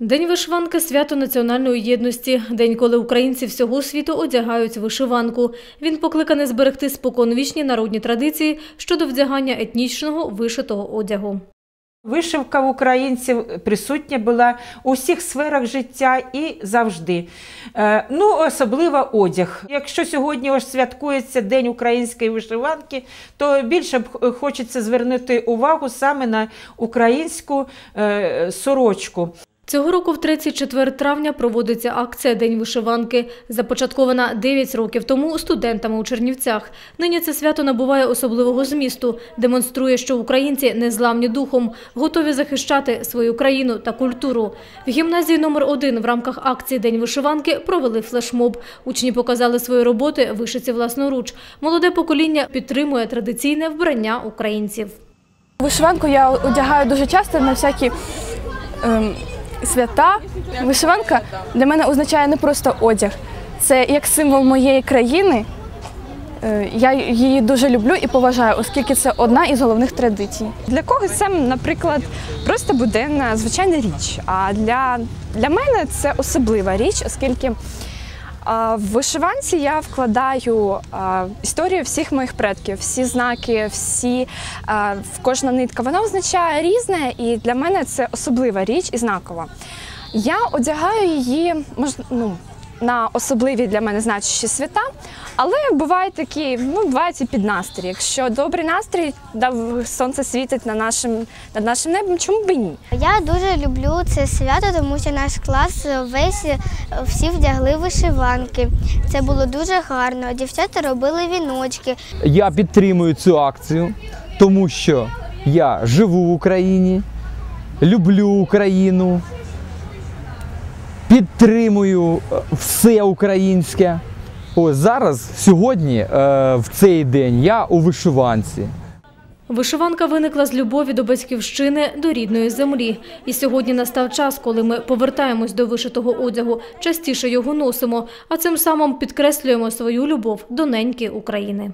День вишиванки свято національної єдності. День, коли українці всього світу одягають вишиванку. Він покликаний зберегти споконвічні народні традиції щодо вдягання етнічного вишитого одягу. Вишивка в українців присутня була у всіх сферах життя і завжди. Е, Ну, особливо одяг. Якщо сьогодні ось святкується День української вишиванки, то більше б хочеться звернути увагу саме на українську е, сорочку. Цього року, в 34 травня, проводиться акція День вишиванки, започаткована 9 років тому студентами у Чернівцях. Нині це свято набуває особливого змісту, демонструє, що українці незламні духом, готові захищати свою країну та культуру. В гімназії номер 1 в рамках акції День вишиванки провели флешмоб. Учні показали свої роботи, вишиті власноруч. Молоде покоління підтримує традиційне вбрання українців. Вишиванку я одягаю дуже часто на всякі ем, свята. Вишиванка для мене означає не просто одяг, це як символ моєї країни. Е, Я її дуже люблю і поважаю, оскільки це одна із головних традицій. Для когось це, наприклад, просто буденна звичайна річ. А для, для мене це особлива річ, оскільки в вишиванці я вкладаю історію всіх моїх предків, всі знаки, всі кожна нитка. Вона означає різне, і для мене це особлива річ і знакова. Я одягаю її ну, на особливі для мене значущі свята, але бувають такі, ну бувають і під настрій. Якщо добрий настрій, да, сонце світить на нашим, над нашим небом, чому б і ні? Я дуже люблю це свято, тому що наш клас весь е, всі вдягли вишиванки. Це було дуже гарно. Дівчата робили віночки. Я підтримую цю акцію, тому що я живу в Україні, люблю Україну, підтримую е, все українське. Ось зараз, сьогодні, е, в цей день, я у вишиванці. Вишиванка виникла з любові до батьківщини, до рідної землі. І сьогодні настав час, коли ми повертаємось до вишитого одягу, частіше його носимо, а цим самим підкреслюємо свою любов до неньки України.